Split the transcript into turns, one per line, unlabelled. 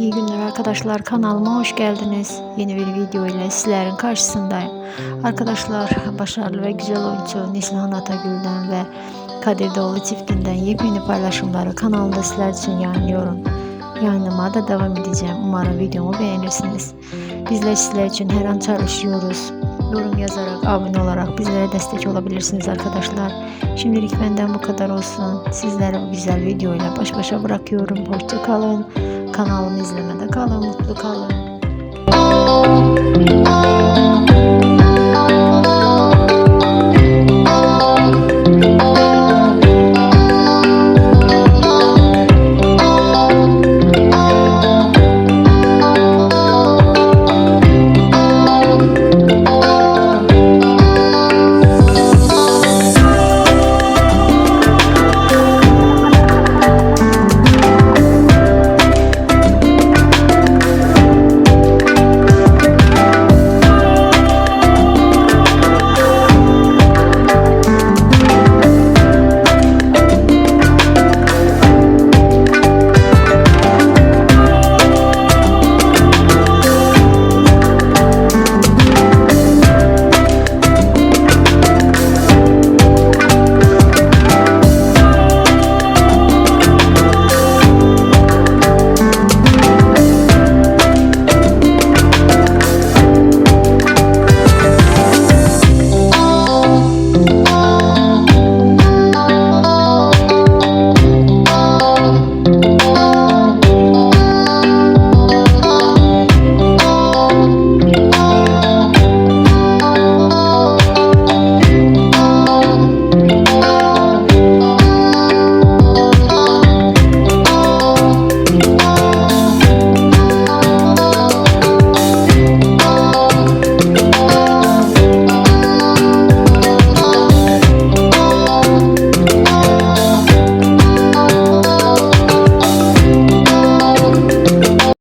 İyi günler arkadaşlar kanalıma hoş geldiniz. Yeni bir video ile sizlerin karşısındayım. Arkadaşlar başarılı ve güzel oyuncu Neslihan Atagül'den ve Kadir Doğulu çiftinden yepyeni paylaşımları kanalda sizler için yayınlıyorum. Yayınlamaya da devam edeceğim. Umarım videomu beğenirsiniz. Bizler sizler için her an çalışıyoruz. Yorum yazarak, abone olarak bizlere destek olabilirsiniz arkadaşlar. Şimdilik benden bu kadar olsun. Sizlere bu güzel videoyla baş başa bırakıyorum. Hoşça kalın. Kanalımı izlemede kalın. Mutlu kalın.